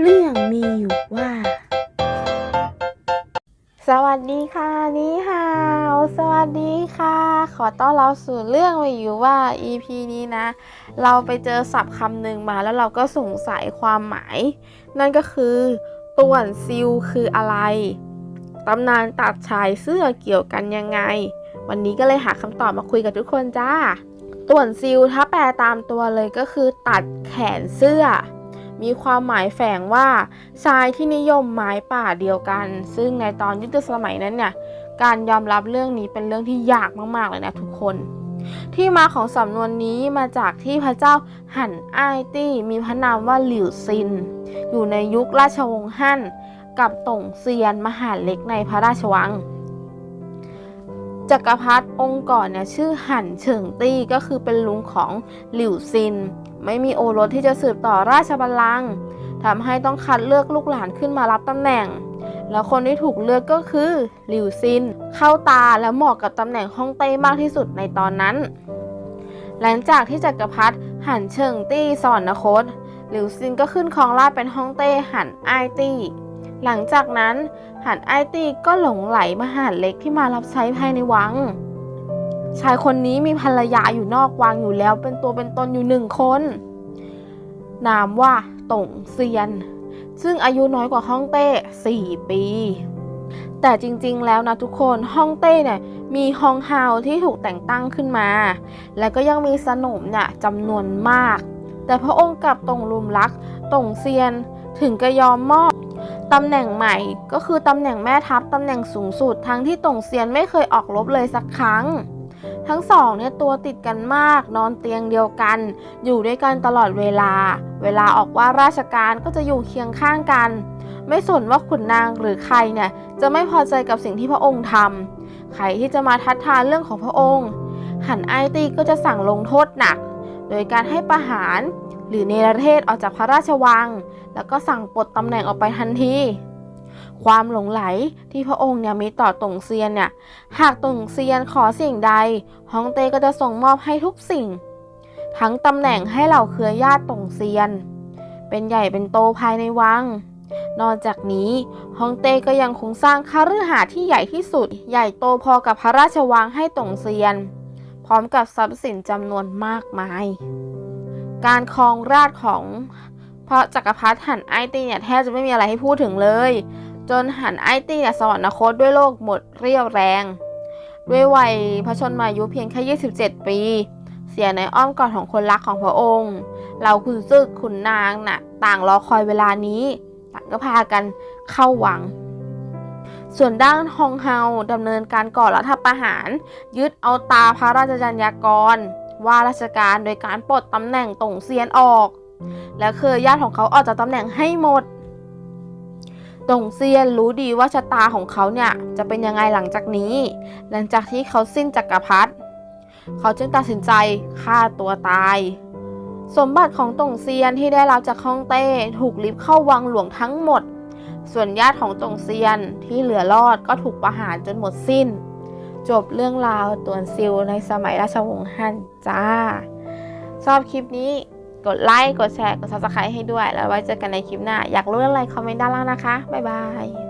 เรื่องมีอยู่ว่า สวัสดีค่ะนี่ฮาวสวัสดีค่ะ ขอต้อนรับสู่เรื่องมีอยู่ว่า EP นี้นะ เราไปเจอศัพท์คำหนึ่งมาแล้วเราก็สงสัยความหมาย นั่นก็คือต่วนซิลคืออะไรตำนานตัดชายเสื้อเกี่ยวกันยังไง วันนี้ก็เลยหาคำตอบมาคุยกับทุกคนจ้าต่วนซิลถ้าแปลตามตัวเลยก็คือตัดแขนเสื้อ มีความหมายแฝงว่าชายที่นิยมไม้ป่าเดียวกัน ซึ่งในตอนยุคสมัยนั้นเนี่ยการยอมรับเรื่องนี้เป็นเรื่องที่ยากมากๆเลยนะทุกคน ที่มาของสำนวนนี้มาจากที่พระเจ้าหันอ้ายตี้มีพระนามว่าหลิวซิน อยู่ในยุคราชวงศ์ฮั่นกับต่งเซียนมหาเล็กในพระราชวัง จักรพรรดิองค์ก่อนเนี่ยชื่อหันเฉิงตี้ก็คือเป็นลุงของหลิวซิน ไม่มีโอรสที่จะสืบต่อราชบัลลังก์ทำให้ต้องคัดเลือกลูกหลานขึ้นมารับตำแหน่ง แล้วคนที่ถูกเลือกก็คือหลิวซิน เข้าตาและเหมาะกับตำแหน่งฮ่องเต้มากที่สุดในตอนนั้น หลังจากที่จักรพรรดิหันเฉิงตี้สวรรคตหลิวซินก็ขึ้นครองราชเป็นฮ่องเต้หันไอตี้ หลังจากนั้นหันไอตีก็หลงไหลมาหาดเล็กที่มารับใช้ภายในวัง ชายคนนี้มีภรรยาอยู่นอกวังอยู่แล้ว เป็นตัวเป็นตนอยู่หนึ่งคน นามว่าต่งเซียน ซึ่งอายุน้อยกว่าฮ่องเต้4ปี แต่จริงๆแล้วนะทุกคนฮ่องเต้เนี่ยมีฮองฮาวที่ถูกแต่งตั้งขึ้นมา และก็ยังมีสนมเนี่ยจำนวนมาก แต่พระองค์กลับตรงลุมรักต่งเซียน ถึงก็ยอมมอบตำแหน่งใหม่ก็คือตำแหน่งแม่ทัพตำแหน่งสูงสุดทั้งที่ต่งเซียนไม่เคยออกรบเลยสักครั้ง ทั้งสองเนี่ยตัวติดกันมาก นอนเตียงเดียวกัน อยู่ด้วยกันตลอดเวลา เวลาออกว่าราชการก็จะอยู่เคียงข้างกัน ไม่สนว่าขุนนางหรือใครเนี่ยจะไม่พอใจกับสิ่งที่พระองค์ทำใครที่จะมาทัดทานเรื่องของพระองค์ หันไอตีก็จะสั่งลงโทษหนัก โดยการให้ประหารหรือเนรเทศออกจากพระราชวัง แล้วก็สั่งปลดตำแหน่งออกไปทันที ความหลงไหลที่พระองค์เนี่ยมีต่อตงเซียนเนี่ย หากตงเซียนขอสิ่งใดฮ่องเต้ก็จะส่งมอบให้ทุกสิ่ง ทั้งตำแหน่งให้เหล่าเครือญาติตงเซียน เป็นใหญ่เป็นโตภายในวัง นอกจากนี้ฮ่องเต้ก็ยังคงสร้างคฤหาสน์ที่ใหญ่ที่สุด ใหญ่โตพอกับพระราชวังให้ตงเซียน พร้อมกับทรัพย์สินจำนวนมากมาย การครองราชของพระจักรพรรดิหันไอตีเนี่ยแทบจะไม่มีอะไรให้พูดถึงเลย จนหันไอตีเนี่ยสวรรคตด้วยโรคหมดเรี่ยวแรง ด้วยวัยพระชนมายุเพียงแค่ 27 ปี เสียในอ้อมกอดของคนรักของพระองค์เราขุนศึกขุนนางน่ะ ต่างรอคอยเวลานี้ต่างก็พากันเข้าหวัง ส่วนด้านฮองเฮาดำเนินการก่อรัฐประหาร ยึดเอาตาพระราชจัญญากร ว่าราชการโดยการปลดตำแหน่งตงเซียนออก และเคยญาติของเขาออกจากตำแหน่งให้หมดตงเซียนรู้ดีว่าชะตาของเขาเนี่ยจะเป็นยังไงหลังจากนี้ หลังจากที่เขาสิ้นจักรพรรดิเขาจึงตัดสินใจฆ่าตัวตาย สมบัติของตงเซียนที่ได้รับจากฮ่องเต้ถูกลิฟเข้าวังหลวงทั้งหมด ส่วนญาติของตงเซียนที่เหลือรอดก็ถูกประหารจนหมดสิ้น จบเรื่องราวตวนซิลในสมัยราชวงศ์ฮั่นจ้า ชอบคลิปนี้กดไลค์ กดแชร์ กด subscribe ให้ด้วย แล้วไว้เจอกันในคลิปหน้า อยากรู้เรื่องอะไรคอมเมนต์ด้านล่างนะคะ บ๊ายบาย